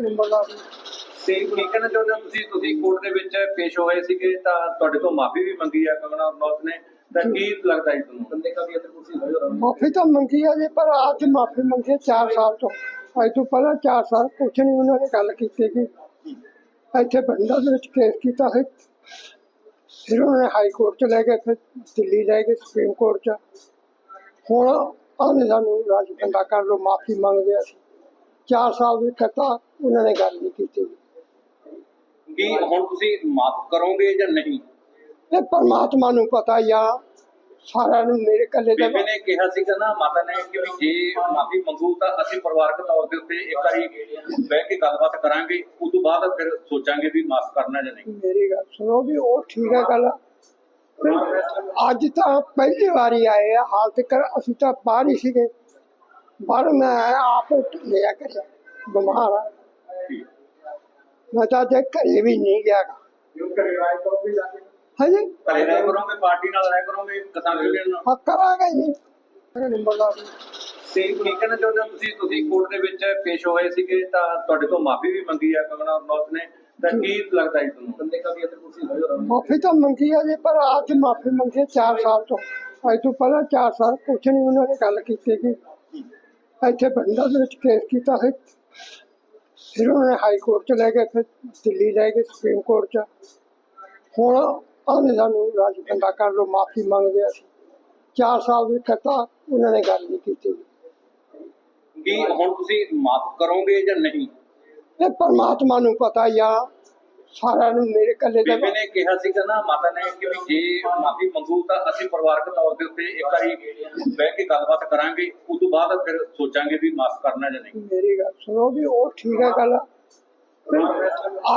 ਨੰਬਰਦਾਰ ਤੇ ਕੀ ਕਹਿਣਾ ਚਾਹੁੰਦੇ ਹੋ ਤੁਸੀਂ ਤੁਸੀਂ ਕੋਰਟ ਦੇ ਵਿੱਚ ਪੇਸ਼ ਹੋਏ ਸੀਗੇ ਤਾਂ ਤੁਹਾਡੇ ਤੋਂ ਮਾਫੀ ਵੀ ਮੰਗੀ ਆ ਕੰਗਨਾ ਰਣੌਤ ਨੇ। ਤਾਂ ਕੀ ਲੱਗਦਾ ਜੀ ਤੁਹਾਨੂੰ? ਬੰਦੇ ਕਾ ਵੀ ਇੱਥੇ ਕੁਰਸੀ ਹੋਈ ਹੋਰਾਂ ਮਾਫੀ ਤਾਂ ਮੰਗੀ ਹੈ ਜੀ ਪਰ ਅੱਜ ਮਾਫੀ ਮੰਗੀ 4 ਸਾਲ ਤੋਂ। ਅੱਜ ਤੋਂ ਪਹਿਲਾਂ 4 ਸਾਲ ਕੁਛ ਨਹੀਂ ਉਹਨਾਂ ਨੇ ਗੱਲ ਕੀਤੀ ਕਿ ਇੱਥੇ ਬੰਦਾ ਦੇ ਵਿੱਚ ਕੇਸ ਕੀਤਾ ਹੈ ਫਿਰ ਉਹਨਾਂ ਨੇ ਹਾਈ ਕੋਰਟ ਚ ਲੈ ਗਏ ਫਿਰ ਦਿੱਲੀ ਲੈ ਗਏ ਸੁਪਰੀਮ ਕੋਰਟ ਚ। ਹੁਣ ਆਨੇ ਸਾਨੂੰ ਰਾਜ ਬੰਦਾ ਕਰ ਲੋ ਮਾਫੀ ਮੰਗਦੇ ਅਸੀਂ। 4 ਸਾਲ ਦੀ ਕਥਾ ਉਹਨਾਂ ਨੇ ਗੱਲ ਨਹੀਂ ਕੀਤੀ। ਕੀ ਹੁਣ ਤੁਸੀਂ ਮਾਫ ਕਰੋਗੇ ਜਾਂ ਨਹੀਂ? ਇਹ ਪਰਮਾਤਮਾ ਨੂੰ ਪਤਾ ਜਾਂ ਸਾਰਿਆਂ ਨੂੰ ਮੇਰੇ ਕੱਲੇ ਦਾ ਬੇਬੇ ਨੇ ਕਿਹਾ ਸੀਗਾ ਨਾ ਮਾਤਾ ਨੇ ਕਿ ਵੀ ਜੇ ਮਾਫੀ ਮੰਗੂ ਤਾਂ ਅਸੀਂ ਪਰਿਵਾਰਕ ਤੌਰ ਦੇ ਉੱਤੇ ਇੱਕ ਵਾਰੀ ਬਹਿ ਕੇ ਗੱਲਬਾਤ ਕਰਾਂਗੇ ਉਸ ਤੋਂ ਬਾਅਦ ਫਿਰ ਸੋਚਾਂਗੇ ਵੀ ਮਾਫ ਕਰਨਾ ਜਾਂ ਨਹੀਂ। ਮੇਰੀ ਗੱਲ ਸੁਣੋ ਵੀ ਉਹ ਠੀਕ ਹੈ ਗੱਲ। ਅੱਜ ਤਾਂ ਪਹਿਲੀ ਵਾਰੀ ਆਏ ਆ ਹਾਲ ਤੱਕ ਅਸੀਂ ਤਾਂ ਬਾਹਰ ਹੀ ਸੀਗੇ। ਬਾਹਰ ਮੈਂ ਆਪ ਲਿਆ ਕਰਿਆ ਬਿਮਾਰ ਆ। ਮੈਂ ਤਾਂ ਜੇ ਘਰੇ ਵੀ ਨਹੀਂ ਗਿਆ ਹਾਂਜੀ? ਘਰੇ ਰਹਿ ਕਰੋਗੇ ਪਾਰਟੀ ਨਾਲ ਰਹਿ ਕਰੋਗੇ ਕਿਸਾਨ ਯੂਨੀਅਨ ਨਾਲ? ਹਾਂ ਕਰਾਂਗੇ ਜੀ। ਨੰਬਰਦਾਰ ਤੇ ਕੀ ਕਹਿਣਾ ਚਾਹੁੰਦੇ ਹੋ ਤੁਸੀਂ? ਤੁਸੀਂ ਕੋਰਟ ਦੇ ਵਿੱਚ ਪੇਸ਼ ਹੋਏ ਸੀਗੇ ਤਾਂ ਤੁਹਾਡੇ ਤੋਂ ਮਾਫੀ ਵੀ ਮੰਗੀ ਆ ਕੰਗਨਾ ਰਣੌਤ ਨੇ। ਤਾਂ ਕੀ ਲੱਗਦਾ ਜੀ ਤੁਹਾਨੂੰ? ਬੰਦੇ ਕਾ ਵੀ ਕੁਰਸੀ ਮਾਫੀ ਤਾਂ ਮੰਗੀ ਹੈ ਜੀ ਪਰ ਅੱਜ ਮਾਫੀ ਮੰਗੀ 4 ਸਾਲ ਤੋਂ। ਅੱਜ ਤੋਂ ਪਹਿਲਾਂ 4 ਸਾਲ ਕੁਛ ਨਹੀਂ ਉਹਨਾਂ ਨੇ ਗੱਲ ਕੀਤੀ ਕਿ ਇੱਥੇ ਬੰਦਾ ਦੇ ਵਿੱਚ ਕੇਸ ਕੀਤਾ ਹੈ ਫਿਰ ਉਹਨਾਂ ਹਾਈ ਕੋਰਟ ਚ ਲੈ ਗਏ ਫਿਰ ਦਿੱਲੀ ਲੈ ਗਏ ਸੁਪਰੀਮ ਕੋਰਟ ਚ। ਹੁਣ ਆਨੇ ਸਾਨੂੰ ਰਾਜ ਬੰਦਾ ਕਰ ਲੋ ਮਾਫੀ ਮੰਗਦੇ ਅਸੀਂ। 4 ਸਾਲ ਦੀ ਕਥਾ ਉਹਨਾਂ ਨੇ ਗੱਲ ਨਹੀਂ ਕੀਤੀ। ਕੀ ਹੁਣ ਤੁਸੀਂ ਮਾਫ ਕਰੋਗੇ ਜਾਂ ਨਹੀਂ? ਇਹ ਪਰਮਾਤਮਾ ਨੂੰ ਪਤਾ ਜਾਂ ਸਾਰਿਆਂ ਨੂੰ ਮੇਰੇ ਕੱਲੇ ਦਾ ਬੇਬੇ ਨੇ ਕਿਹਾ ਸੀਗਾ ਨਾ ਮਾਤਾ ਨੇ ਕਿ ਵੀ ਜੇ ਮਾਫੀ ਮੰਗੂ ਤਾਂ ਅਸੀਂ ਪਰਿਵਾਰਕ ਤੌਰ ਦੇ ਉੱਤੇ ਇੱਕ ਵਾਰੀ ਬਹਿ ਕੇ ਗੱਲਬਾਤ ਕਰਾਂਗੇ ਉਸ ਤੋਂ ਬਾਅਦ ਫਿਰ ਸੋਚਾਂਗੇ ਵੀ ਮਾਫ ਕਰਨਾ ਜਾਂ ਨਹੀਂ। ਮੇਰੀ ਗੱਲ ਸੁਣੋ ਵੀ ਉਹ ਠੀਕ ਹੈ ਗੱਲ।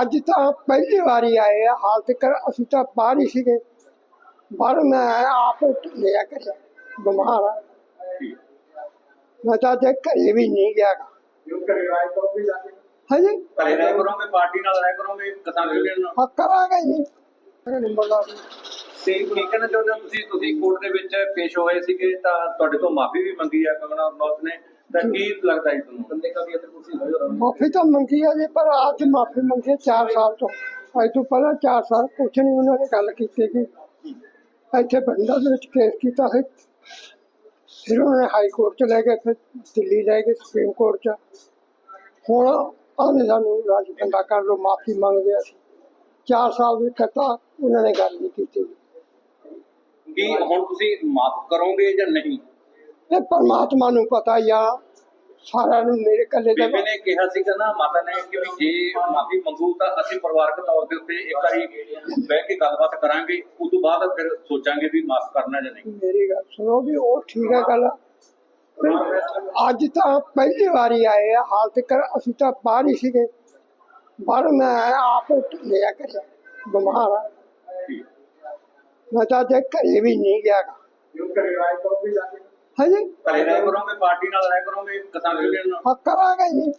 ਅੱਜ ਤਾਂ ਪਹਿਲੀ ਵਾਰੀ ਆਏ ਆ ਹਾਲ ਤੱਕ ਅਸੀਂ ਤਾਂ ਬਾਹਰ ਹੀ ਸੀਗੇ। ਬਾਹਰ ਮੈਂ ਆਪ ਲਿਆ ਕਰਿਆ ਬਿਮਾਰ ਆ। ਮੈਂ ਤਾਂ ਜੇ ਘਰੇ ਵੀ ਨਹੀਂ ਗਿਆ। ਹਾਂਜੀ। ਘਰੇ ਰਹਿ ਕਰੋਗੇ ਪਾਰਟੀ ਨਾਲ ਰਹਿ ਕਰੋਗੇ ਕਿਸਾਨ ਯੂਨੀਅਨ ਨਾਲ? ਹਾਂ ਕਰਾਂਗੇ ਜੀ। ਨੰਬਰਦਾਰ ਤੇ ਕੀ ਕਹਿਣਾ ਚਾਹੁੰਦੇ ਹੋ ਤੁਸੀਂ? ਤੁਸੀਂ ਕੋਰਟ ਦੇ ਵਿੱਚ ਪੇਸ਼ ਹੋਏ ਸੀਗੇ ਤਾਂ ਤੁਹਾਡੇ ਤੋਂ ਮਾਫੀ ਵੀ ਮੰਗੀ ਆ ਕੰਗਨਾ ਰਣੌਤ ਨੇ। ਤਾਂ ਕੀ ਲੱਗਦਾ ਜੀ ਤੁਹਾਨੂੰ? ਬੰਦੇ ਕਾ ਵੀ ਇੱਥੇ ਕੁਰਸੀ ਹੋਈ ਹੋਰਾਂ ਮਾਫੀ ਤਾਂ ਮੰਗੀ ਹੈ ਜੀ ਪਰ ਅੱਜ ਮਾਫੀ ਮੰਗੀ 4 ਸਾਲ ਤੋਂ। ਅੱਜ ਤੋਂ ਪਹਿਲਾਂ 4 ਸਾਲ ਕੁਛ ਨਹੀਂ ਉਹਨਾਂ ਨੇ ਗੱਲ ਕੀਤੀ ਕਿ ਇੱਥੇ ਬੰਦਾ ਦੇ ਵਿੱਚ ਕੇਸ ਕੀਤਾ ਹੈ ਫਿਰ ਉਹਨਾਂ ਹਾਈ ਕੋਰਟ ਚ ਲੈ ਗਏ ਫਿਰ ਦਿੱਲੀ ਲੈ ਗਏ ਸੁਪਰੀਮ ਕੋਰਟ ਚ। ਹੁਣ ਆਨੇ ਸਾਨੂੰ ਰਾਜ ਬੰਦਾ ਕਰ ਲੋ ਮਾਫੀ ਮੰਗਦੇ ਅਸੀਂ। 4 ਸਾਲ ਦੀ ਕਥਾ ਉਹਨਾਂ ਨੇ ਗੱਲ ਨਹੀਂ ਕੀਤੀ। ਕੀ ਹੁਣ ਤੁਸੀਂ ਮਾਫ ਕਰੋਗੇ ਜਾਂ ਨਹੀਂ? ਇਹ ਪਰਮਾਤਮਾ ਨੂੰ ਪਤਾ ਜਾਂ ਸਾਰਿਆਂ ਨੂੰ ਮੇਰੇ ਕੱਲੇ ਦਾ ਬੇਬੇ ਨੇ ਕਿਹਾ ਸੀਗਾ ਨਾ ਮਾਤਾ ਨੇ ਕਿ ਵੀ ਜੇ ਮਾਫੀ ਮੰਗੂ ਤਾਂ ਅਸੀਂ ਪਰਿਵਾਰਕ ਤੌਰ ਦੇ ਉੱਤੇ ਇੱਕ ਵਾਰੀ ਬਹਿ ਕੇ ਗੱਲਬਾਤ ਕਰਾਂਗੇ ਉਸ ਤੋਂ ਬਾਅਦ ਫਿਰ ਸੋਚਾਂਗੇ ਵੀ ਮਾਫ ਕਰਨਾ ਜਾਂ ਨਹੀਂ। ਮੇਰੀ ਗੱਲ ਸੁਣੋ ਵੀ ਉਹ ਠੀਕ ਹੈ ਗੱਲ। ਅੱਜ ਤਾਂ ਪਹਿਲੀ ਵਾਰੀ ਆਏ ਆ ਹਾਲ ਤੱਕ ਅਸੀਂ ਤਾਂ ਬਾਹਰ ਹੀ ਸੀਗੇ ਬਾਹਰ ਮੈਂ ਆਇਆ, ਆਪ ਲਿਆ ਕਰਿਆ ਬਿਮਾਰ ਆ ਮੈਂ ਤਾਂ ਜੇ ਘਰੇ ਵੀ ਨਹੀਂ ਗਿਆ ਹਾਂਜੀ ਘਰੇ ਰਹਿ ਕਰੋਗੇ ਪਾਰਟੀ ਨਾਲ ਰਹਿ ਕਰੋਗੇ ਕਿਸਾਨ ਯੂਨੀਅਨ ਨਾਲ ਹਾਂ ਕਰਾਂਗੇ ਜੀ